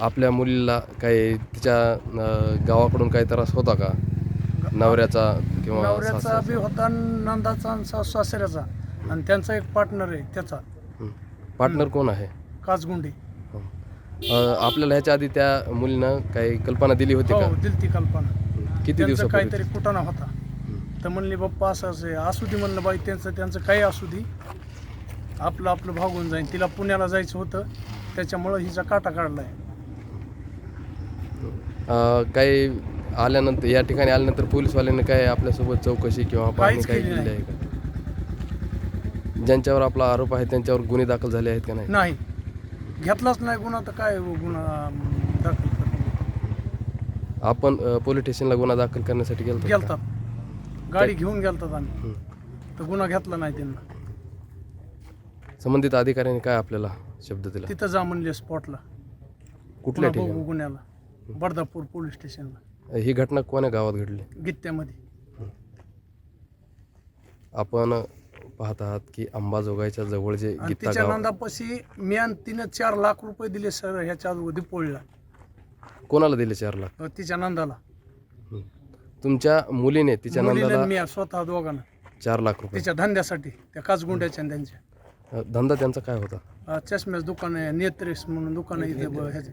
आपल्या मुलीला काही तिच्या गावाकडून काही त्रास होता का? नवऱ्याचा किंवा नवऱ्याचा? बी होता नंदाचा आणि सासू सासऱ्याचा. आणि त्यांचा एक पार्टनर आहे त्याचा. हं. पार्टनर कोण आहे? काचगुंडी अं, आपल्याला ह्याच्या आधी त्या मुलीनं काही कल्पना दिली होती हो का दिलती कल्पना. हं. किती त्यांचं दिवसापूर्वी? काहीतरी कुटाणा होता. तर म्हणले बाप्पा असं असं आहे. असू दे म्हणलं बाई त्यांचं त्यांचं काही असू दे. आपलं आपलं भागून जाईल तिला पुण्याला जायचं होतं. त्याच्यामुळं हिचा काटा काढलाय. अं, काही आल्यानंतर या ठिकाणी आल्यानंतर पोलीसवाल्यांनी काय आपल्यासोबत चौकशी किंवा पाहणी काहीच काही केली केली आहे का? ज्यांच्यावर आपला आरोप आहे त्यांच्यावर गुन्हे दाखल झाले आहेत का नाही? नाही. घेतलाच नाही गुन्हा तर काय गुन्हा दाखल? आपण पोलीस स्टेशनला गुन्हा दाखल करण्यासाठी गेलो गेलतात. गाडी घेऊन गेलतात आम्ही. तर गुन्हा घेतला नाही त्यांना. संबंधित अधिकाऱ्यांनी काय आपल्याला शब्द दिला? तिथं जा म्हणले स्पॉटला कुठल्या ठिकाणी? गुन्ह्याला. बर्दापूर पोलीस स्टेशनला ही घटना कोण्या गावात घडली? गित्त्यामध्ये. आपण पाहत आहात की अंबाजोगाईच्या जवळ जे आणि गीता तिच्या गाव. नंदापाशी मी आणि तिनं चार लाख रुपये दिले सर ह्याच्या अगोदर दिपोळीला कोणाला दिले चार लाख? अं, तिच्या नंदाला. तुमच्या मुलीने तिच्या मुलीला नंदाला मी स्वतः दोघांना. चार लाख रुपये. तिच्या धंद्यासाठी त्या काचगुंड्याच्या आणि त्यांच्या. अं, धंदा त्यांचा काय होता? अं, चष्म्याचं दुकान आहे नेत्रेस म्हणून दुकान आहे इथे ब- ह्याचं.